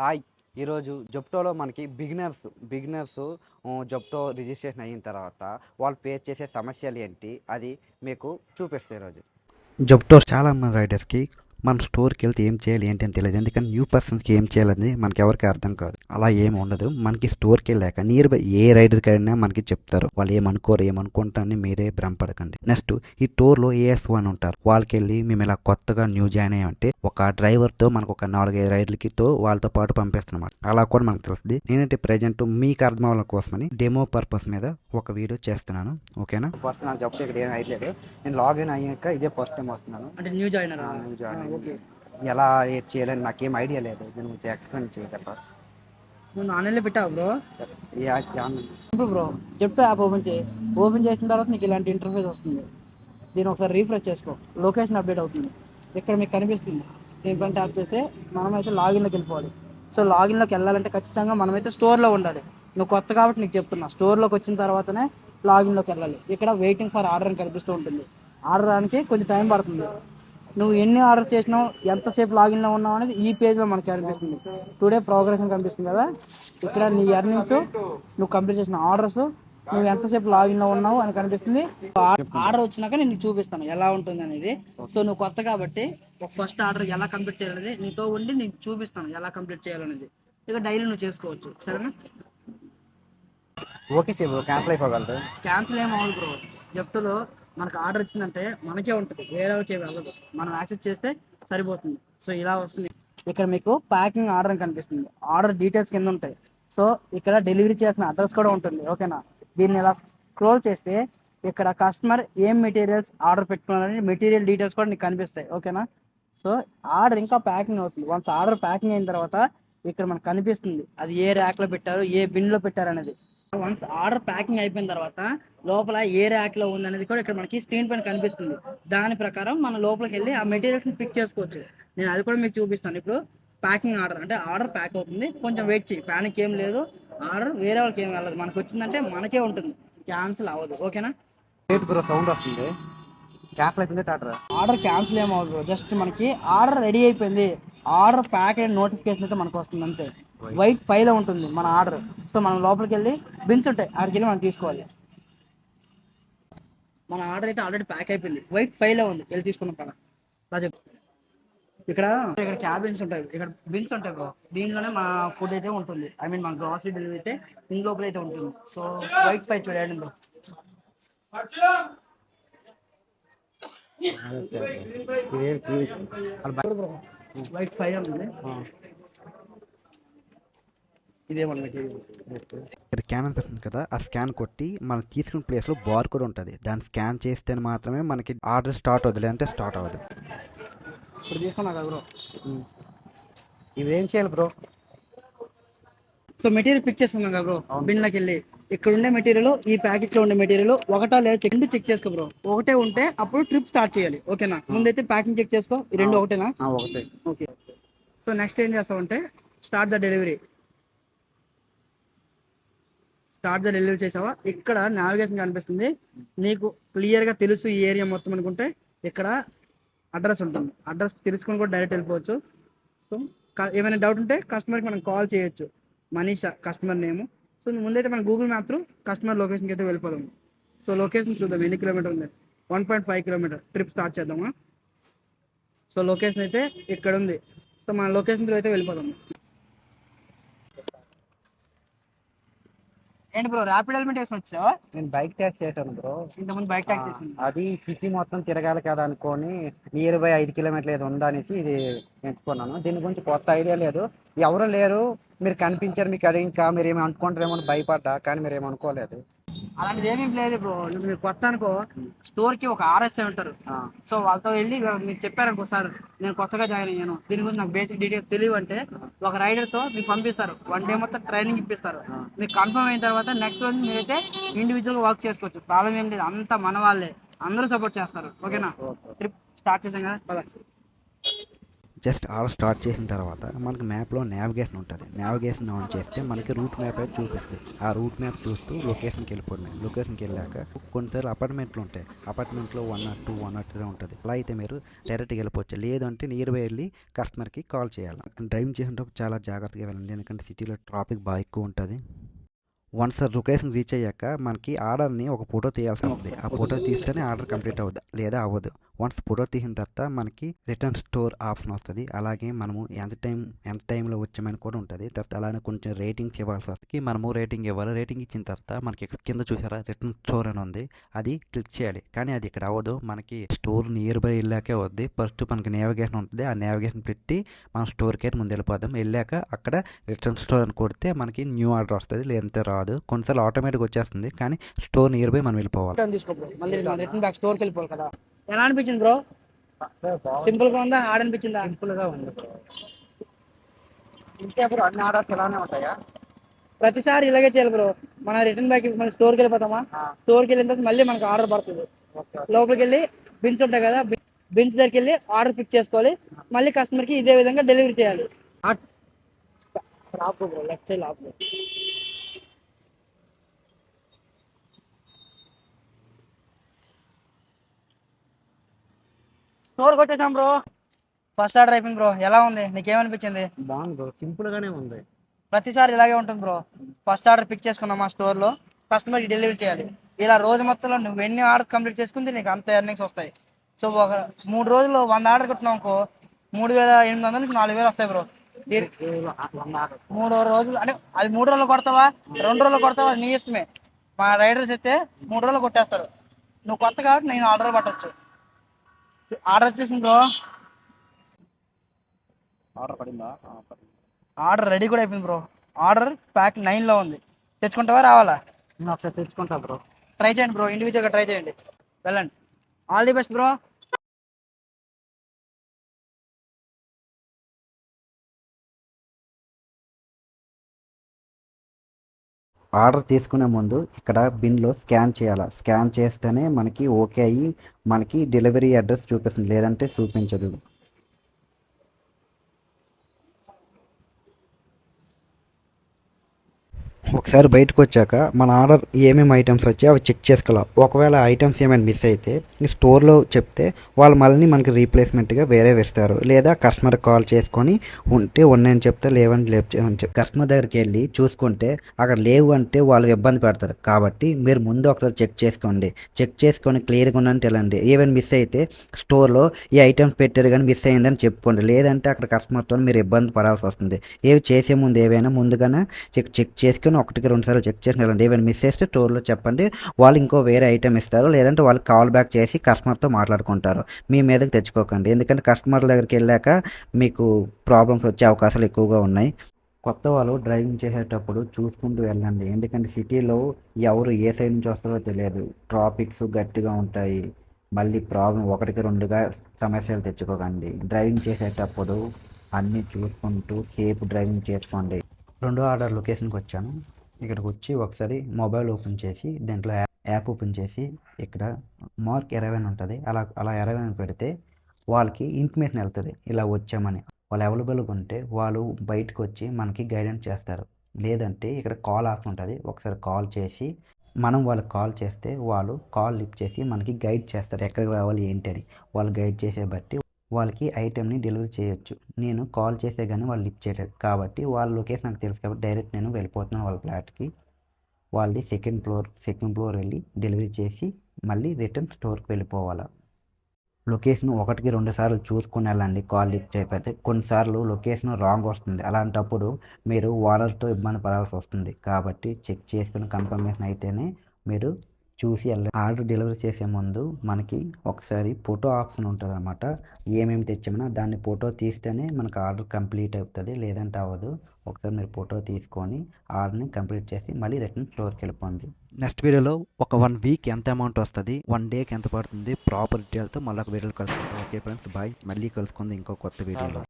Hi ఈరోజు జొప్టోలో మనకి beginners beginners జొప్టో registration అయిన తర్వాత వాళ్ళు ఫేస్ చేసే సమస్యలు ఏంటి అది మీకు చూపిస్తాయి ఈరోజు. జొప్టో చాలా మంది రైడర్స్కి మన స్టోర్కి వెళ్తే ఏం చేయాలి ఏంటి అని తెలియదు. ఎందుకంటే న్యూ పర్సన్స్కి ఏం చేయాలని మనకి ఎవరికి అర్థం కాదు. అలా ఏం ఉండదు. మనకి స్టోర్కి వెళ్ళాక నియర్ బై ఏ రైడర్కి అయినా మనకి చెప్తారు. వాళ్ళు ఏమనుకోరు ఏమనుకుంటారని మీరే భ్రమపడకండి. నెక్స్ట్ ఈ టోర్లో ఏఎస్ వన్ ఉంటారు వాళ్ళకి వెళ్ళి మేము ఇలా కొత్తగా న్యూ జాయిన్ అయ్యామంటే ఒక డ్రైవర్తో మనకు ఒక నాలుగైదు రైడర్లకి తో వాళ్ళతో పాటు పంపిస్తున్నమాట. అలా కూడా మనకు తెలుస్తుంది. నేనంటే ప్రజెంట్ మీకు అర్థం అవ్వడం కోసమని డెమో పర్పస్ మీద ఒక వీడియో చేస్తున్నాను. ఓకేనా? ఫస్ట్ నాకు చెప్తే ఇక్కడ ఏం అయ్యలేదు నేను లాగిన్ అయ్యాక ఇదే ఫస్ట్ టైం వస్తున్నాను. అంటే న్యూ జాయినర్ ఆ, new joiner. ఓకే. ఎలా ఏడ్ చేయాలని నాకేం ఐడియా లేదు. దీని గురించి ఎక్స్ప్లెయిన్ చేయగలరా నువ్వు ఆన్లైన్లో పెట్టావు bro? Bro. Zepto app open చేయి. ఓపెన్ చేసిన తర్వాత నీకు ఇలాంటి ఇంటర్ఫేస్ వస్తుంది. దీన్ని ఒకసారి రీఫ్రెష్ చేసుకో. లొకేషన్ అప్డేట్ అవుతుంది. ఇక్కడ మీకు కనిపిస్తుంది. దీనిపైన ట్యాప్ చేస్తే మనమైతే లాగిన్లోకి వెళ్ళిపోవాలి. సో లాగిన్లోకి వెళ్ళాలంటే ఖచ్చితంగా మనమైతే స్టోర్లో ఉండాలి. నువ్వు కొత్త కాబట్టి నీకు చెప్తున్నా. స్టోర్లోకి వచ్చిన తర్వాతనే లాగిన్లోకి వెళ్ళాలి. ఇక్కడ వెయిటింగ్ ఫర్ ఆర్డర్ అని కనిపిస్తూ ఉంటుంది. ఆర్డర్ రానికి కొంచెం టైం పడుతుంది. నువ్వు ఎన్ని ఆర్డర్ చేసినావు ఎంతసేపు లాగిన్లో ఉన్నావు అనేది ఈ పేజ్లో మనకి కనిపిస్తుంది. టుడే ప్రోగ్రెస్ కనిపిస్తుంది కదా? ఇక్కడ నీ ఎర్నింగ్స్ నువ్వు కంప్లీట్ చేసిన ఆర్డర్స్ నువ్వు ఎంతసేపు లాగిన్లో ఉన్నావు అని కనిపిస్తుంది. ఆర్డర్ వచ్చినాక నేను చూపిస్తాను ఎలా ఉంటుంది అనేది. సో నువ్వు కొత్త కాబట్టి ఒక ఫస్ట్ ఆర్డర్ ఎలా కంప్లీట్ చేయాలనేది నీతో ఉండి నీకు చూపిస్తాను ఎలా కంప్లీట్ చేయాలనేది. ఇక డైలీ నువ్వు చేసుకోవచ్చు. సరేనా? ఓకే క్యాన్సిల్ అయిపోగలరు. క్యాన్సిల్ ఏం అవ్వదు బ్రో జెప్టోలో మనకు ఆర్డర్ వచ్చిందంటే మనకే ఉంటుంది వేరే వాళ్ళకి ఏమి వెళ్ళదు. మనం యాక్సెప్ట్ చేస్తే సరిపోతుంది. సో ఇలా వస్తుంది. ఇక్కడ మీకు ప్యాకింగ్ ఆర్డర్ అని కనిపిస్తుంది. ఆర్డర్ డీటెయిల్స్ కింద ఉంటాయి. సో ఇక్కడ డెలివరీ చేసిన అడ్రస్ కూడా ఉంటుంది. ఓకేనా? దీన్ని ఇలా స్క్రోల్ చేస్తే ఇక్కడ కస్టమర్ ఏం మెటీరియల్స్ ఆర్డర్ పెట్టుకున్నారని మెటీరియల్ డీటెయిల్స్ కూడా నీకు కనిపిస్తాయి ఓకేనా సో ఆర్డర్ ఇంకా ప్యాకింగ్ అవుతుంది. వన్స్ ఆర్డర్ ప్యాకింగ్ అయిన తర్వాత ఇక్కడ మనకు కనిపిస్తుంది అది ఏ ర్యాక్లో పెట్టారు ఏ బిన్లో పెట్టారు అనేది. వన్స్ ఆర్డర్ ప్యాకింగ్ అయిపోయిన తర్వాత లోపల ఏ ర్యాక్లో ఉంది అనేది కూడా ఇక్కడ మనకి స్క్రీన్ పైన కనిపిస్తుంది. దాని ప్రకారం మన లోపలికి వెళ్ళి ఆ మెటీరియల్స్ని పిక్ చేసుకోవచ్చు. నేను అది కూడా మీకు చూపిస్తాను. ఇప్పుడు ప్యాకింగ్ ఆర్డర్ అంటే ఆర్డర్ ప్యాక్ అవుతుంది. కొంచెం వెయిట్ చేయి ప్యానిక్ ఏం లేదు. ఆర్డర్ వేరే వాళ్ళకి ఏం వెళ్ళదు. మనకు వచ్చిందంటే మనకే ఉంటుంది. క్యాన్సిల్ అవ్వదు. ఓకేనా? రేట్ బ్రో సౌండ్ వస్తుంది. క్యాన్సిల్ అయిపోయింది టాటర్ ఆర్డర్ క్యాన్సిల్ ఏం అవ్వదు జస్ట్ మనకి ఆర్డర్ రెడీ అయిపోయింది. ఆర్డర్ ప్యాక్ అయిన నోటిఫికేషన్ అయితే మనకు వస్తుంది అంతే. వైట్ ఫైల్ ఉంటుంది మన ఆర్డర్ సో మనం లోపలికి వెళ్ళి బిన్స్ ఉంటాయి. ఆడికి వెళ్ళి మనం తీసుకోవాలి. మన ఆర్డర్ అయితే ఆల్రెడీ ప్యాక్ అయిపోయింది. వైట్ ఫైల్ ఉంది. వెళ్ళి తీసుకున్నాం పడ అలా చెప్పు. ఇక్కడ ఇక్కడ క్యాబిన్స్ ఉంటాయి. ఇక్కడ బిన్స్ ఉంటాయి బ్రో దీనిలోనే మన ఫుడ్ అయితే ఉంటుంది. ఐ మీన్ మన గ్రాసరీ డెలివరీ అయితే ఇంటి లోపల అయితే ఉంటుంది. సో వైట్ ఫైవ్ చూడండి బ్రో వైట్ ఫైల్ ఉంది. ఇదే ఇక్కడ స్కాన్ అనిపిస్తుంది కదా. ఆ స్కాన్ కొట్టి మనం తీసుకున్న ప్లేస్లో బార్ కూడా ఉంటుంది. దాన్ని స్కాన్ చేస్తే మాత్రమే మనకి ఆర్డర్ స్టార్ట్ అవుతుంది లేదంటే స్టార్ట్ అవ్వదు. ఇప్పుడు తీసుకున్నా కదా బ్రో ఇవి ఏం చేయాలి బ్రో సో మెటీరియల్ పిక్ చేసుకున్నాం కదా బ్రో. బిన్లోకి వెళ్ళి. ఇక్కడ ఉండే మెటీరియల్ ఈ ప్యాకెట్లో ఉండే మెటీరియల్ ఒకటో లేదా చెక్ చెక్ చేసుకో బ్రో ఒకటే ఉంటే అప్పుడు ట్రిప్ స్టార్ట్ చేయాలి. ఓకేనా ముందైతే ప్యాకింగ్ చెక్ చేసుకో. ఈ రెండు ఒకటేనా? ఒకటే. ఓకే సో నెక్స్ట్ ఏం చేస్తావంటే start the delivery start the delivery చేసావా? ఇక్కడ నావిగేషన్ కనిపిస్తుంది. నీకు క్లియర్గా తెలుసు ఈ ఏరియా మొత్తం అనుకుంటే ఇక్కడ అడ్రస్ ఉంటుంది. అడ్రస్ తెలుసుకొని కూడా డైరెక్ట్ వెళ్ళిపోవచ్చు. సో ఏమైనా డౌట్ ఉంటే కస్టమర్కి మనం కాల్ చేయొచ్చు. Manisha customer name. సో ముందైతే మనం గూగుల్ మ్యాప్ త్రూ కస్టమర్ లొకేషన్కి అయితే వెళ్ళిపోదాం. సో లొకేషన్ చూద్దాం. ఎన్ని కిలోమీటర్ ఉంది one point five kilometer. Trip start చేద్దామా? సో లొకేషన్ అయితే ఇక్కడ ఉంది సో మన లొకేషన్ త్రూ అయితే వెళ్ళిపోదాం. ఏంటి బ్రో ర్యాపిడ్ ఎలిమెంట్ వేసి వచ్చావా? నేను బైక్ ట్యాక్స్ చేశాను బ్రో ఇంతకుముందు బైక్ ట్యాక్స్ చేసింది. అది సిటీ మొత్తం తిరగాలి కదా అనుకొని నియర్ బై ఐదు కిలోమీటర్లు ఏదో ఉందా అనేసి ఇది ఎంచుకున్నాను దీని గురించి కొత్త ఐడియా లేదు. ఎవరు లేరు మీరు కనిపించారు మీకు అది ఇంకా మీరు ఏమి అనుకుంటారేమో అని భయపడ్డా కానీ మీరు ఏమి అనుకోలేదు. అలాంటిది ఏమీ లేదు బ్రో. మీరు కొత్త అనుకో స్టోర్కి ఒక ఆర్ఎస్ఐ ఉంటారు. సో వాళ్ళతో వెళ్ళి మీరు చెప్పారు సార్ నేను కొత్తగా జాయిన్ అయ్యాను. దీని గురించి నాకు బేసిక్ డీటెయిల్స్ తెలియదు అంటే ఒక రైడర్తో మీకు పంపిస్తారు. వన్ డే మొత్తం ట్రైనింగ్ ఇప్పిస్తారు. మీకు కన్ఫర్మ్ అయిన తర్వాత నెక్స్ట్ రోజు మీరైతే ఇండివిజువల్ వర్క్ చేసుకోవచ్చు. ప్రాబ్లం ఏం లేదు. అంతా మన వాళ్ళే. అందరూ సపోర్ట్ చేస్తారు. ఓకేనా? ట్రిప్ స్టార్ట్ చేసాం కదా? జస్ట్ ఆర్డర్ స్టార్ట్ చేసిన తర్వాత మనకి మ్యాప్లో నావిగేషన్ ఉంటుంది. నావిగేషన్ ఆన్ చేస్తే మనకి రూట్ మ్యాప్ అయితే చూపిస్తుంది. ఆ రూట్ మ్యాప్ చూస్తూ లొకేషన్కి వెళ్ళిపోవడమే. లొకేషన్కి వెళ్ళాక కొన్నిసార్లు అపార్ట్మెంట్లు ఉంటాయి. అపార్ట్మెంట్లో one nought two one nought three ఉంటుంది. అలా అయితే మీరు డైరెక్ట్గా వెళ్ళిపోవచ్చు. లేదంటే నియర్ బై వెళ్ళి కస్టమర్కి కాల్ చేయాలి. డ్రైవ్ చేసేటప్పుడు చాలా జాగ్రత్తగా వెళ్ళండి. ఎందుకంటే సిటీలో ట్రాఫిక్ బాగా ఎక్కువ ఉంటుంది. వన్స్ లొకేషన్ రీచ్ అయ్యాక మనకి ఆర్డర్ని ఒక ఫోటో తీయాల్సి వస్తుంది. ఆ ఫోటో తీస్తేనే ఆర్డర్ కంప్లీట్ అవ్వదు లేదా అవ్వదు. వన్స్ ఫోటో తీసిన తర్వాత మనకి రిటర్న్ స్టోర్ ఆప్షన్ వస్తుంది. అలాగే మనము ఎంత టైం ఎంత టైంలో వచ్చామని కూడా ఉంటుంది. తర్వాత అలానే కొంచెం రేటింగ్స్ ఇవ్వాల్సి వస్తుంది. మనము రేటింగ్ ఇవ్వాలి. రేటింగ్ ఇచ్చిన తర్వాత మనకి కింద చూసారా? రిటర్న్ స్టోర్ అని ఉంది. అది క్లిక్ చేయాలి. కానీ అది ఇక్కడ అవ్వదు. మనకి స్టోర్ నియర్ బై వెళ్ళాకే వద్ది ఫస్ట్ మనకి నేవిగేషన్ ఉంటుంది. ఆ నేవిగేషన్ పెట్టి మనం స్టోర్కి అయితే ముందు వెళ్ళిపోదాం. వెళ్ళాక అక్కడ రిటర్న్ స్టోర్ అని కొడితే మనకి న్యూ ఆర్డర్ వస్తుంది. లేదంటే రాదు. కొన్నిసార్లు ఆటోమేటిక్ వచ్చేస్తుంది. కానీ స్టోర్ నియర్ బై మనం వెళ్ళిపోవాలి. ఎలా అనిపించింది బ్రో? సింపుల్గా ఉందా? హార్డ్ అనిపించిందా? సింపుల్గా ఉంది బ్రో. ఇంకే బ్రో అన్ని ఆర్డర్స్ ఇలానే ఉంటాయా? ప్రతిసారి ఇలాగే చేయాలి బ్రో. మన రిటర్న్ బ్యాక్ మన స్టోర్కి వెళ్ళిపోతామా. స్టోర్కి వెళ్ళిన తర్వాత మళ్ళీ మనకు ఆర్డర్ పడుతుంది. ఓకే. లోపలికి వెళ్ళి బిన్స్ ఉంటాయి కదా బిన్స్ దగ్గరికి వెళ్ళి ఆర్డర్ పిక్ చేసుకోవాలి. మళ్ళీ కస్టమర్కి ఇదే విధంగా డెలివరీ చేయాలి. ఆపు బ్రో లెఫ్ట్ సైడ్ ఆపు స్టోర్కి వచ్చేసాం బ్రో. ఫస్ట్ ఆర్డర్ అయిపోయింది బ్రో. ఎలా ఉంది? నీకేమనిపించింది? బాగుంది బ్రో. సింపుల్ గానే ఉంది. ప్రతిసారి ఇలాగే ఉంటుంది బ్రో. ఫస్ట్ ఆర్డర్ పిక్ చేసుకున్నాం మా స్టోర్లో కస్టమర్కి డెలివరీ చేయాలి. ఇలా రోజు మొత్తంలో నువ్వు ఎన్ని ఆర్డర్స్ కంప్లీట్ చేసుకుంటే నీకు అంత ఎర్నింగ్స్ వస్తాయి. సో ఒక మూడు రోజులు వంద ఆర్డర్ కొట్టినాం అనుకో మూడు వేల ఎనిమిది వందల నుంచి నాలుగు వేలు వస్తాయి బ్రో. మూడు రోజులు అంటే అది మూడు రోజులు కొడతావా? రెండు రోజులు కొడతావా? నీ ఇష్టమే. మా రైడర్స్ అయితే మూడు రోజులు కొట్టేస్తారు. నువ్వు కొత్త కాబట్టి నేను ఆర్డర్ పట్టొచ్చు. ఆర్డర్ వచ్చేసింది బ్రో. ఆర్డర్ పడిందా? ఆర్డర్ రెడీ కూడా అయిపోయింది బ్రో. ఆర్డర్ ప్యాక్ నైన్లో ఉంది. తెచ్చుకుంటావా రావాలా? నేను ఒకసారి తెచ్చుకుంటా బ్రో. ట్రై చేయండి బ్రో. ఇండివిజువల్గా ట్రై చేయండి. వెళ్ళండి. All the best bro. Order తీసుకునే ముందు ఇక్కడ బిన్లో స్కాన్ చేయాలి? స్కాన్ చేస్తేనే మనకి ఓకే అయ్యి మనకి డెలివరీ అడ్రస్ చూపిస్తుంది. లేదంటే చూపించదు. ఒకసారి బయటకు వచ్చాక మన ఆర్డర్ ఏమేమి ఐటమ్స్ వచ్చాయో అవి చెక్ చేసుకోవాలి ఒకవేళ ఐటమ్స్ ఏమైనా మిస్ అయితే ఈ స్టోర్లో చెప్తే వాళ్ళు మళ్ళీ మనకి రీప్లేస్మెంట్గా వేరే వేస్తారు. లేదా కస్టమర్ కాల్ చేసుకొని ఉంటే ఉన్నాయని చెప్తే లేవని లేపు కస్టమర్ దగ్గరికి వెళ్ళి చూసుకుంటే అక్కడ లేవు అంటే వాళ్ళు ఇబ్బంది పెడతారు. కాబట్టి మీరు ముందు ఒకసారి చెక్ చేసుకోండి. చెక్ చేసుకొని క్లియర్గా ఉన్నట్టు వెళ్ళండి. ఏమైనా మిస్ అయితే స్టోర్లో ఈ ఐటమ్స్ పెట్టారు కానీ మిస్ అయిందని చెప్పుకోండి. లేదంటే అక్కడ కస్టమర్తో మీరు ఇబ్బంది పడాల్సి వస్తుంది. ఏవి చేసే ముందు ఏవైనా ముందుగానే చెక్ చెక్ చేసుకొని ఒకటికి రెండు సార్లు చెక్ చేసి వెళ్ళండి ఏమైనా మిస్ చేస్తే స్టోర్లో చెప్పండి. వాళ్ళు ఇంకో వేరే ఐటెం ఇస్తారు. లేదంటే వాళ్ళు కాల్ బ్యాక్ చేసి కస్టమర్తో మాట్లాడుకుంటారు. మీ మీదకి తెచ్చుకోకండి. ఎందుకంటే కస్టమర్ దగ్గరికి వెళ్ళాక మీకు ప్రాబ్లమ్స్ వచ్చే అవకాశాలు ఎక్కువగా ఉన్నాయి. కొత్త వాళ్ళు డ్రైవింగ్ చేసేటప్పుడు చూసుకుంటూ వెళ్ళండి. ఎందుకంటే సిటీలో ఎవరు ఏ సైడ్ నుంచి వస్తారో తెలియదు. ట్రాఫిక్స్ గట్టిగా ఉంటాయి. మళ్ళీ ప్రాబ్లం ఒకటికి రెండుగా సమస్యలు తెచ్చుకోకండి. డ్రైవింగ్ చేసేటప్పుడు అన్నీ చూసుకుంటూ సేఫ్ డ్రైవింగ్ చేసుకోండి. రెండో ఆర్డర్ లొకేషన్కి వచ్చాను. ఇక్కడికి వచ్చి ఒకసారి మొబైల్ ఓపెన్ చేసి దాంట్లో యాప్ ఓపెన్ చేసి ఇక్కడ మార్క్ ఇరవై ఉంటుంది. అలా అలా ఇరవై పెడితే వాళ్ళకి ఇంటిమేషన్ వెళ్తుంది. ఇలా వచ్చామని. వాళ్ళు అవైలబుల్గా ఉంటే వాళ్ళు బయటకు వచ్చి మనకి గైడెన్స్ చేస్తారు. లేదంటే ఇక్కడ కాల్ ఆప్షన్ ఉంటుంది. ఒకసారి కాల్ చేసి మనం వాళ్ళకి కాల్ చేస్తే వాళ్ళు కాల్ లిఫ్ట్ చేసి మనకి గైడ్ చేస్తారు. ఎక్కడికి రావాలి ఏంటి అని. వాళ్ళు గైడ్ చేసే బట్టి వాళ్ళకి ఐటెంని డెలివరీ చేయొచ్చు. నేను కాల్ చేసే కానీ వాళ్ళు లిఫ్ట్ చేయలేదు కాబట్టి వాళ్ళ లొకేషన్ నాకు తెలుసు కాబట్టి డైరెక్ట్ నేను వెళ్ళిపోతున్నాను వాళ్ళ ఫ్లాట్కి. వాళ్ళది సెకండ్ ఫ్లోర్ సెకండ్ ఫ్లోర్ వెళ్ళి డెలివరీ చేసి మళ్ళీ రిటర్న్ స్టోర్కి వెళ్ళిపోవాలి. లొకేషన్ ఒకటికి రెండు సార్లు చూసుకుని వెళ్ళండి. కాల్ లిఫ్ట్ చేయకపోతే కొన్నిసార్లు లొకేషన్ రాంగ్ వస్తుంది. అలాంటప్పుడు మీరు ఓనర్తో ఇబ్బంది పడాల్సి వస్తుంది. కాబట్టి చెక్ చేసుకుని కన్ఫర్మేషన్ అయితేనే మీరు చూసి వెళ్ళండి ఆర్డర్ డెలివరీ చేసే ముందు మనకి ఒకసారి ఫోటో ఆప్షన్ ఉంటుంది అనమాట ఏమేమి తెచ్చామన్నా దాన్ని ఫోటో తీస్తేనే మనకు ఆర్డర్ కంప్లీట్ అవుతుంది లేదంటే అవ్వదు. ఒకసారి మీరు ఫోటో తీసుకొని ఆర్డర్ని కంప్లీట్ చేసి మళ్ళీ రిటర్న్ ఫ్లోర్కి వెళ్ళిపోండి. నెక్స్ట్ వీడియోలో ఒక వన్ వీక్ ఎంత అమౌంట్ వస్తుంది వన్ డేకి ఎంత పడుతుంది ప్రాపర్ డీటెయిల్తో మళ్ళీ ఒక వీడియోలో కలుసుకుంటాం ఓకే ఫ్రెండ్స్ బాయ్. మళ్ళీ కలుసుకుంది ఇంకో కొత్త వీడియోలో.